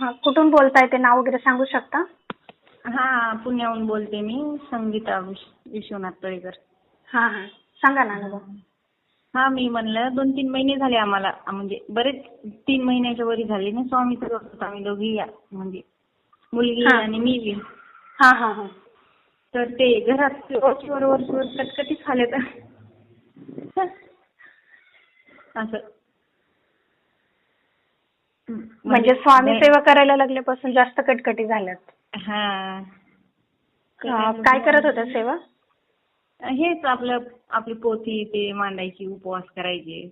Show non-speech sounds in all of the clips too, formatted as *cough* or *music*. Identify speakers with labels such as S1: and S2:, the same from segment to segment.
S1: हा कुठून बोलताय ते नाव वगैरे सांगू शकता?
S2: हा पुण्याहून बोलते मी संगीता विश- विश्वनाथ तळेकर.
S1: हा हा. सांगा ना अनुभव.
S2: हा मी म्हणलं दोन तीन महिने झाले आम्हाला म्हणजे बरेच तीन महिन्याच्या वरी झाले ना स्वामीचं करतो आम्ही दोघी या म्हणजे मुलगी
S1: हा.
S2: आणि मी बी.
S1: हा हा हा.
S2: तर ते घरात वरचीवर वरचीवर कटकटीच झाले तर. *laughs* असं.
S1: म्हणजे स्वामी सेवा करायला लागल्यापासून जास्त कटकटी झाल्यात.
S2: हा.
S1: काय करत होत्या सेवा?
S2: हेच आपलं आपली पोथी ते मांडायची उपवास करायचे.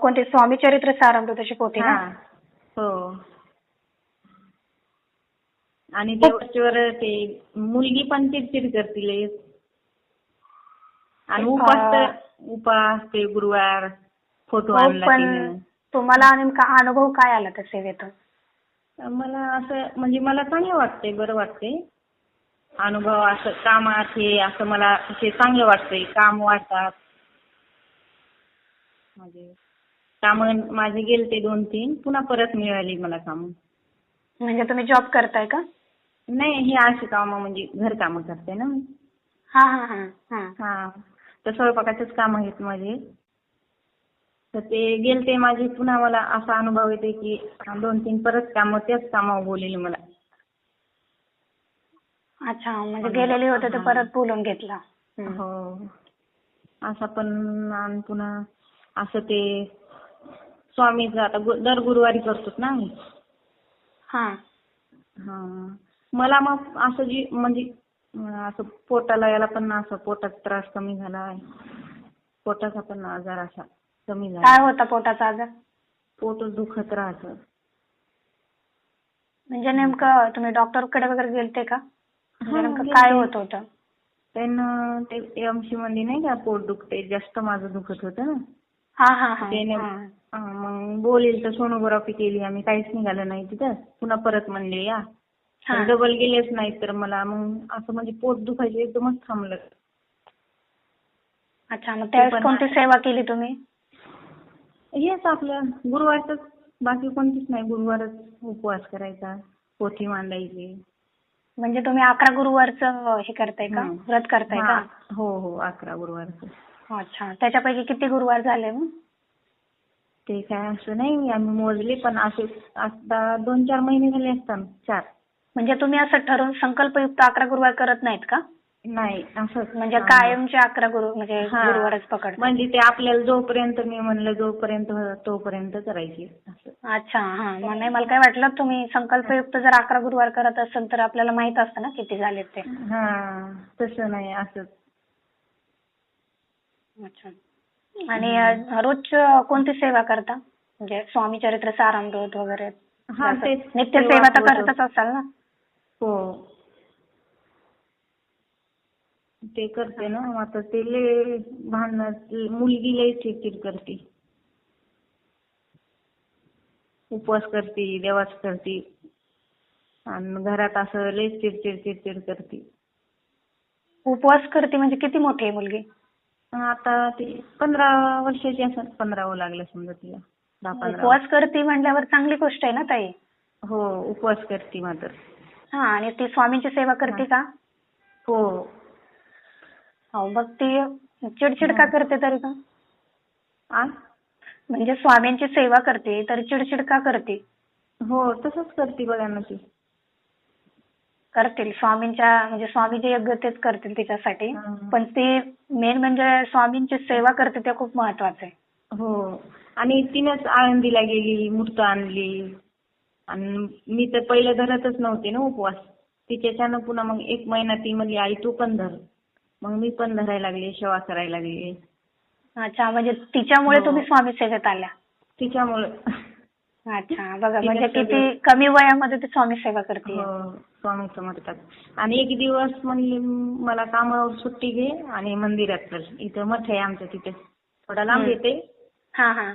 S1: कोणते स्वामी चरित्र सारामृताची पोथी
S2: हा
S1: ना?
S2: हो आणि देवाच्यावर ते मुलगी पण चिडचिड करते लयच. आणि उपास तर उपास ते गुरुवार फोटो
S1: हो
S2: आणला
S1: पण
S2: तिनं.
S1: तुम्हाला नेमका अनुभव काय आला त्या सेवेतून?
S2: मला असं म्हणजे मला चांगलं वाटतंय बरं वाटतंय. अनुभव असं कामात हे असं मला हे चांगलं वाटतंय. काम वाटतात म्हणजे काम माझे गेलते दोन तीन पुन्हा परत मिळाली मला काम.
S1: म्हणजे तुम्ही जॉब करताय का?
S2: नाही हे अशी कामं म्हणजे घर कामं करते ना मी.
S1: हा हा हा हा.
S2: हा. तर स्वयंपाकाचेच काम आहेत माझे. तर ते गेलते माझे पुन्हा मला असा अनुभव येते की दोन तीन परत कामं त्याच कामावर बोलले मला.
S1: अच्छा म्हणजे गेलेले होते ते परत बोलून घेतला.
S2: हो. असं पण आणि पुन्हा असं ते स्वामीचं आता दर गुरुवारी करतोच ना आम्ही.
S1: हा.
S2: मला मग असं जी म्हणजे असं पोटाला याला पण असं पोटाचा त्रास कमी झालाय पोटाचा पण आजार असा कमी झाला.
S1: काय होता पोटाचा आजार?
S2: पोटच दुखत राहतं.
S1: म्हणजे नेमकं तुम्ही डॉक्टरकडे वगैरे गेलते का? म्हणजे
S2: हा,
S1: नेमकं
S2: गेलते.
S1: काय होत होतं?
S2: त्यानं ते एमसी मध्ये नाही का पोट दुखते जास्त माझं दुखत होतं ना.
S1: हा हा हा
S2: त्याने मग बोलेल तर सोनोग्राफी केली आम्ही काहीच निघालं नाही तिथं. पुन्हा परत म्हणले या. डबल गेलेच नाही तर मला मग असं म्हणजे पोट दुखायचं एकदमच थांबलं.
S1: अच्छा मग त्यावेळेस कोणती सेवा केली तुम्ही?
S2: हेच आपलं गुरुवारच बाकी कोणतीच नाही. गुरुवारच उपवास करायचा पोथी मांडायची.
S1: म्हणजे तुम्ही अकरा गुरुवारचं हे करताय का. व्रत करताय का?
S2: हो. हो अकरा गुरुवारच.
S1: अच्छा. त्याच्यापैकी किती गुरुवार झाले मग?
S2: ते काय असं नाही आम्ही मोजले पण असे आता दोन चार महिने झाले असतात चार.
S1: म्हणजे तुम्ही असं ठरवून संकल्पयुक्त अकरा गुरुवार करत नाहीत का?
S2: नाही असंच
S1: म्हणजे. कायमचे अकरा गुरु म्हणजे
S2: हा.
S1: गुरुवारच पकड
S2: म्हणजे ते आपल्याला जोपर्यंत मी म्हणलं जोपर्यंत तोपर्यंत करायची असं.
S1: अच्छा हा. मग नाही मला काय वाटलं तुम्ही संकल्पयुक्त जर अकरा गुरुवार करत असाल तर आपल्याला माहीत असतं ना किती झालेत ते.
S2: हा तसं नाही असंच
S1: अच्छा. आणि अ, रोज अ, कोणती सेवा करता? म्हणजे स्वामी चरित्र सारामृत वगैरे.
S2: हा तेच.
S1: नित्य
S2: सेवा
S1: तर
S2: करतो.
S1: करतच असाल ना?
S2: हो. ते करते ना मग आता ते लय भांडण मुलगी लय चिडचिड करते. उपवास करते देवाच करते. आणि घरात असं लय चिडचिड चिडचिड करते.
S1: उपवास करते म्हणजे किती मोठी आहे मुलगी?
S2: आता ती पंधरा वर्षाची असेल पंधरावं लागलं समजा तिला. दहा पंधरा
S1: उपवास करते म्हणल्यावर चांगली गोष्ट आहे ना ताई?
S2: हो उपवास करते मात्र.
S1: हा आणि ती स्वामींची सेवा करते का?
S2: हो.
S1: हो मग ती चिडचिड का करते तरी का?
S2: आ?
S1: म्हणजे स्वामींची सेवा करते तर चिडचिड का करते.
S2: हो तसंच करते बघा ना ती.
S1: करतील स्वामींच्या म्हणजे स्वामी जे योग्य तेच करतील तिच्यासाठी. पण ती मेन म्हणजे स्वामींची सेवा करते ते खूप महत्वाचं आहे.
S2: हो. आणि तिनंच आळंदीला गेली मूर्त आणली. आणि मी तर पहिलं धरतच नव्हते ना उपवास. तिच्याच्यानं पुन्हा मग एक महिना ती म्हणली आई तू पण धर. मग मी पण धरायला लागले सेवा करायला लागले.
S1: अच्छा म्हणजे तिच्यामुळे
S2: हो.
S1: तुम्ही स्वामी सेवेत आल्या?
S2: तिच्यामुळं.
S1: अच्छा बघा म्हणजे किती कमी वयामध्ये ती स्वामी सेवा करते.
S2: हो स्वामी समर्थात. आणि एक दिवस म्हणली मला कामावर सुट्टी घे आणि मंदिरात चल. इथं मठ आहे आमच्या तिथे. थोडा लांब
S1: हम्म.
S2: येते.
S1: हा हा.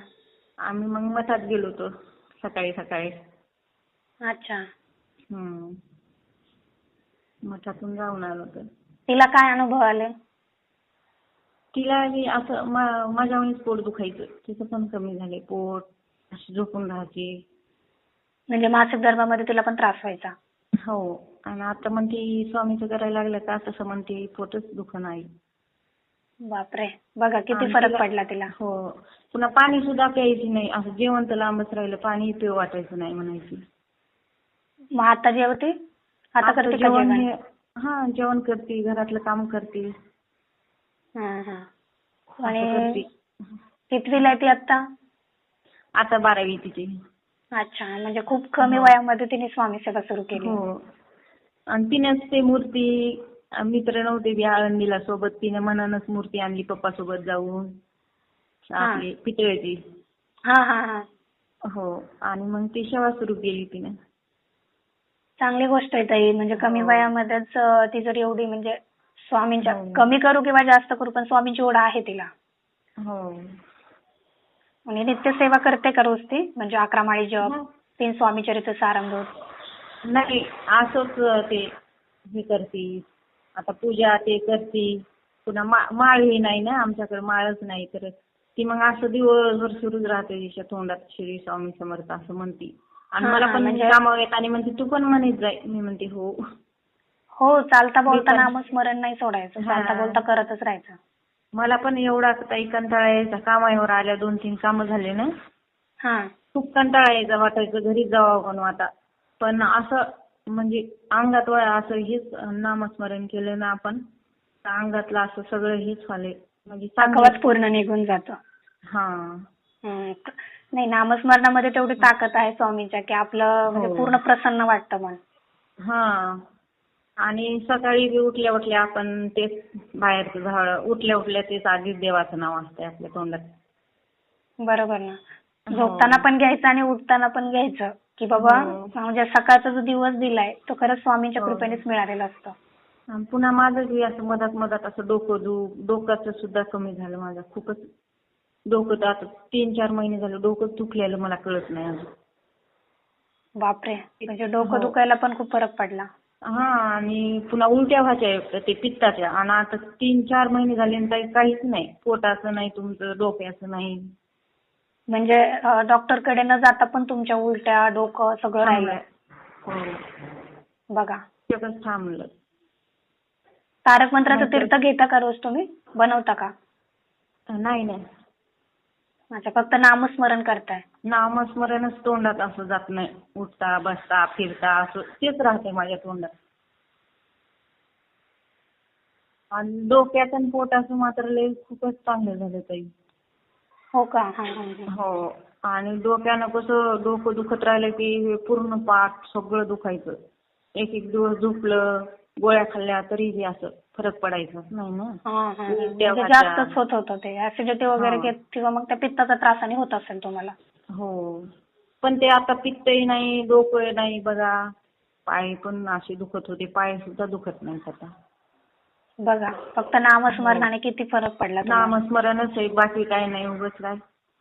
S2: आम्ही मग मठात गेलो होतो सकाळी सकाळी.
S1: अच्छा.
S2: हम्म. मठातून जाऊन आलो तर.
S1: तिला काय अनुभव आले?
S2: तिला असं मा- माझ्या वेळेस पोट दुखायचं. तिचं पण कमी झाले पोट अशी झोपून राहायची.
S1: म्हणजे मासिक धर्मामध्ये तिला पण त्रास व्हायचा.
S2: हो. आणि आता म्हणते स्वामीचं करायला लागलं का? तसं म्हणते पोटच दुखत नाही.
S1: बापरे. बघा किती
S2: आणि
S1: फरक
S2: तिला-
S1: पडला तिला.
S2: हो. पुन्हा पाणी सुद्धा प्यायची नाही. असं जेवण तर लांबच राहिलं. पाणी पिऊ वाटायचं नाही म्हणायची.
S1: मग आता जेवते? आता करते का
S2: जेवण
S1: जेवण?
S2: हे- हा जेवण करते. घरातलं काम करते.
S1: हा हा.
S2: असं
S1: आणि
S2: करते.
S1: कितवीला आहे ती आता
S2: आता बारावी तिची.
S1: अच्छा म्हणजे खूप कमी
S2: हो.
S1: वयामध्ये तिने स्वामी सेवा सुरू केली.
S2: हो. आणि तिनेच ते मूर्ती मित्र नव्हते बी आळंदीला सोबत. तिने मनानच मूर्ती आणली पप्पा सोबत जाऊन आपली पितळेची.
S1: हा हा हा.
S2: हो. आणि मग ती सेवा सुरू केली तिने.
S1: चांगली गोष्ट आहे ताई. म्हणजे कमी
S2: हो.
S1: वयामध्येच ती जर एवढी म्हणजे स्वामींच्या
S2: हो.
S1: कमी करू किंवा जास्त करू पण स्वामींची ओढ आहे तिला.
S2: हो.
S1: आणि नित्य सेवा करते का रोज ती? म्हणजे अकरा माळी जप. तीन स्वामी चरित्र सारामृत
S2: नाही असंच ते हे करती. आता पूजा ते करती. पुन्हा माळ ही नाही ना आमच्याकडे माळच नाही तर ती मग असं दिवसभर सुरूच राहते तिच्या तोंडात श्री स्वामी समर्थ असं म्हणती. आणि मला पण
S1: म्हणजे-
S2: कामावर येत आणि म्हणते तू पण म्हणत जाय. मी म्हणते हो.
S1: हो चालता बोलता
S2: पण-
S1: नामस्मरण नाही सोडायचं. चालता. बोलता करतच राहायचं.
S2: मला पण एवढा काही कंटाळा यायचा कामावर आल्या दोन तीन कामं झाले ना.
S1: हा.
S2: खूप कंटाळा यायचा वाटायचं घरी जावं म्हणून आता. पण असं म्हणजे अंगात वा- असं हेच नामस्मरण केलं ना आपण अंगातलं असं सगळं हेच व्हायलंय म्हणजे
S1: पूर्ण निघून जातो.
S2: हा.
S1: नाही नामस्मरणामध्ये तेवढी ताकद आहे स्वामीच्या की आपलं म्हणजे
S2: हो.
S1: पूर्ण प्रसन्न वाटतं मन
S2: हा आणि सकाळी बी उठल्या उठल्या आपण तेच बाहेरचं झाड उठल्या उठल्या तेच आधीच देवाचं नाव असतंय आपल्या तोंडात
S1: बरोबर ना
S2: हो.
S1: झोपताना पण घ्यायचं आणि उठताना पण घ्यायचं की बाबा
S2: हो.
S1: म्हणजे सकाळचा जो दिवस दिलाय तो खरंच स्वामींच्या
S2: हो.
S1: कृपेनेच मिळालेला असतो
S2: आणि पुन्हा माझं बी असं मधात मधात असं डोकं दु डोक्याचं सुद्धा कमी झालं माझं खूपच डोकं तर आता तीन चार महिने झालं डोकं दुखलेलं मला कळत नाही अजून.
S1: बापरे म्हणजे डोकं
S2: हो.
S1: दुखायला पण खूप फरक पडला.
S2: हा आणि पुन्हा उलट्या व्हायच्या ते पित्ताच्या. आणि आता तीन चार महिने झाले आणि काही काहीच नाही. पोटाचं नाही तुमचं डोक्याचं नाही.
S1: म्हणजे डॉक्टरकडे न जाता पण तुमच्या उलट्या डोकं सगळं राहिलं.
S2: हो.
S1: बघा.
S2: सगळंच थांबलं.
S1: तारक मंत्राचं तीर्थ घेता का रोज तुम्ही? बनवता का?
S2: नाही नाही.
S1: अच्छा फक्त नामस्मरण करताय.
S2: नामस्मरणच तोंडात असं जात नाही. उठता बसता फिरता असं तेच राहते माझ्या तोंडात. आणि डोक्यात आणि पोटाचं मात्र लय खूपच चांगलं झालं ताई.
S1: हो का? हा हा हा.
S2: हो. आणि डोक्यानं कसं डोकं दुखत राहिलं की पूर्ण पाठ सगळं दुखायचं. एक एक दिवस झोपलं गोळ्या खाल्ल्या तरीही असं. फरक पडायचाच नाही ना?
S1: हा, हा, हा. म्हणजे. जास्तच होत होतं ते. ऍसिडिटी वगैरे
S2: हा.
S1: घेत किंवा मग त्या पित्ताचा त्रासाने होत असेल तुम्हाला.
S2: हो. पण ते आता पित्तही नाही डोकं नाही बघा. पाय पण असे दुखत होते. पाय सुद्धा दुखत नाहीत आता.
S1: बघा फक्त नामस्मरणाने किती फरक पडला.
S2: नामस्मरणच आहे. बाकी काही नाही उगाच काय.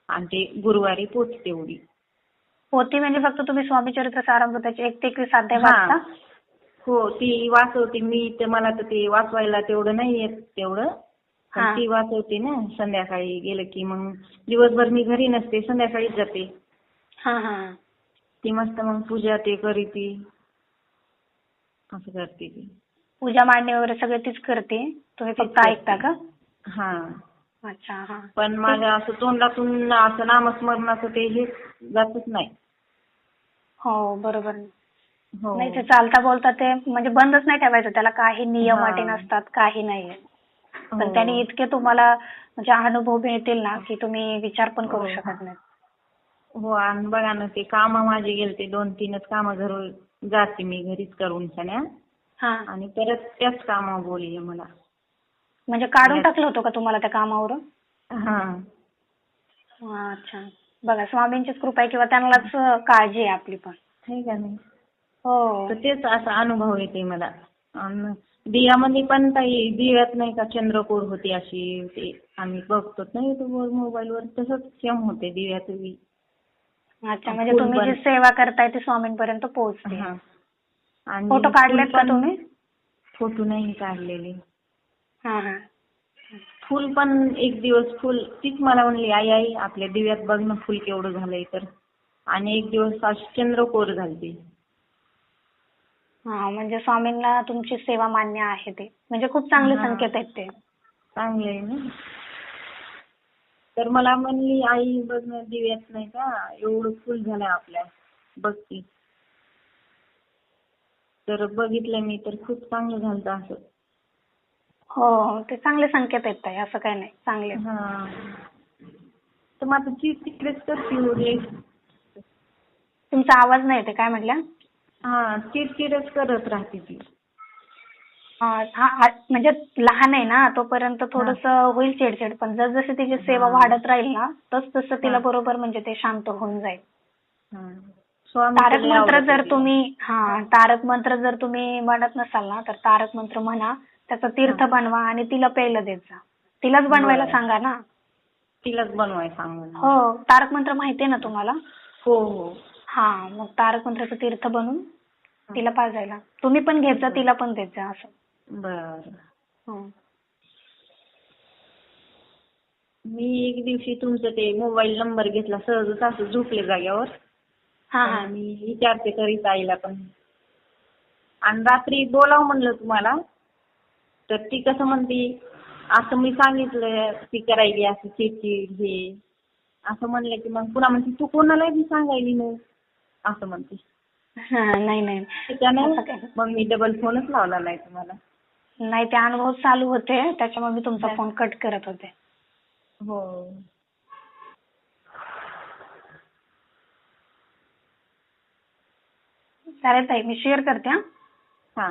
S2: आणि ते गुरुवारी पोच तेवढी
S1: होती म्हणजे फक्त तुम्ही स्वामी चरित्र सारामृताचे एक ते एकवीस अध्याय
S2: हा.
S1: वाचता
S2: हो ती वाचवते मी ते मला तर ते वाचवायला तेवढं नाही येत तेवढं. पण. ती वाचवते ना संध्याकाळी गेलं की मग दिवसभर मी घरी नसते संध्याकाळीच जाते.
S1: हा हा.
S2: ती मस्त मग पूजा ते करीती असं करते ती.
S1: पूजा मांडणी वगैरे सगळं तीच करते? तुम्ही फक्त ऐकता का?
S2: हा.
S1: अच्छा हा.
S2: पण माझ्या असं तोंडातून असं नामस्मरणाचं ते हे जातच नाही.
S1: हो बरोबर. नाही ते चालता बोलता ते म्हणजे बंदच नाही ठेवायचं. त्याला काही नियम
S2: हा.
S1: अटी नसतात काही नाहीये पण
S2: हो.
S1: त्याने इतके तुम्हाला म्हणजे अनुभव मिळतील ना की तुम्ही विचार पण करू
S2: हो.
S1: शकत नाही.
S2: हो आणि बघा ना ते काम माझे गेलते दोन तीनच कामं घरून जाते मी घरीच करून सण्या
S1: हा.
S2: आणि परत त्याच कामावर बोलले मला.
S1: म्हणजे काढून
S2: Yes.
S1: टाकलं होतं का तुम्हाला त्या कामावरून?
S2: हा.
S1: हा, अच्छा. बघा स्वामींचीच कृपा आहे किंवा त्यांनाच काळजी आहे आपली पण.
S2: नाही?
S1: हो
S2: तर तेच असा अनुभव येते मला. अन दिव्यामध्ये पण काही दिव्यात नाही का चंद्रकोर होते अशी ते आम्ही बघतो. ना युट्यूबवर मोबाईलवर तसंच सेम होते दिव्यात बी
S1: अच्छा म्हणजे तुम्ही जी. सेवा करताय ती स्वामींपर्यंत पोहोचते.
S2: हा. आणि
S1: फोटो काढलेत का तुम्ही?
S2: फोटो नाही काढलेले.
S1: हा हा.
S2: फुल पण एक दिवस फुल तीच मला म्हणली आई आई आपल्या दिव्यात बघ ना फुल केवढं झालंय तर. आणि एक दिवस अशी चंद्रकोर झालती.
S1: हा म्हणजे स्वामींना तुमची सेवा मान्य आहे ते. म्हणजे खूप चांगले
S2: हा.
S1: संकेत आहेत ते.
S2: चांगलं आहे ना. तर मला म्हणली आई बघ ना दिव्यात नाही का? एवढं फुल झालंय आपल्या. बघ की. तर बघितलं मी तर खूप चांगलं झालं असं.
S1: हो ते चांगले संकेत आहेत ताई असं काही नाही. चांगले.
S2: हा. तर मग आता चिडचिडच करते एवढी
S1: तुमचा आवाज नाही येते काय म्हटल्या
S2: हा चिडचिडच करत राहते ती
S1: हा हा, म्हणजे लहान आहे ना तोपर्यंत थोडस होईल चिडचिड पण जसजशी तिची सेवा वाढत राहील ना तस तसं तिला. बरोबर म्हणजे ते शांत होऊन जाईल
S2: हा.
S1: तारक
S2: तरी
S1: मंत्र
S2: आवडते
S1: जर
S2: तिला.
S1: तुम्ही हा तारक मंत्र जर तुम्ही म्हणत नसाल ना तर तारक मंत्र म्हणा त्याचा तीर्थ. बनवा आणि तिला प्यायला देत जा तिलाच बनवायला
S2: बरं.
S1: सांगा ना
S2: तिलाच बनवाय सांगून
S1: हो तारक मंत्र माहितीये ना तुम्हाला
S2: हो हो
S1: हा मग तारक मंत्राचं तीर्थ बनवून तिला पाजायला. तुम्ही पण घेत जा तिला पण देत जा असं.
S2: बर.
S1: हो.
S2: मी एक दिवशी तुमचं ते मोबाईल नंबर घेतला सहजच असं झोपले जाग्यावर.
S1: हा हा.
S2: मी विचारते तरी आईला पण. आणि रात्री बोलाव म्हणलं तुम्हाला तर ती कसं म्हणते असं मी सांगितलं ती करायली असं चिडचिड हे. असं म्हणलं की मग पुन्हा म्हणते तू कोणाला बी सांगायली नाही असं म्हणते.
S1: हा, नाही नाही.
S2: त्याच्याने
S1: असं काही
S2: मग मी डबल फोनच लावला नाही तुम्हाला.
S1: नाही ते अनुभव चालू होते. त्याच्यामुळे मी तुमचा फोन कट करत होते.
S2: हो.
S1: चालेल ताई मी शेअर करते हा.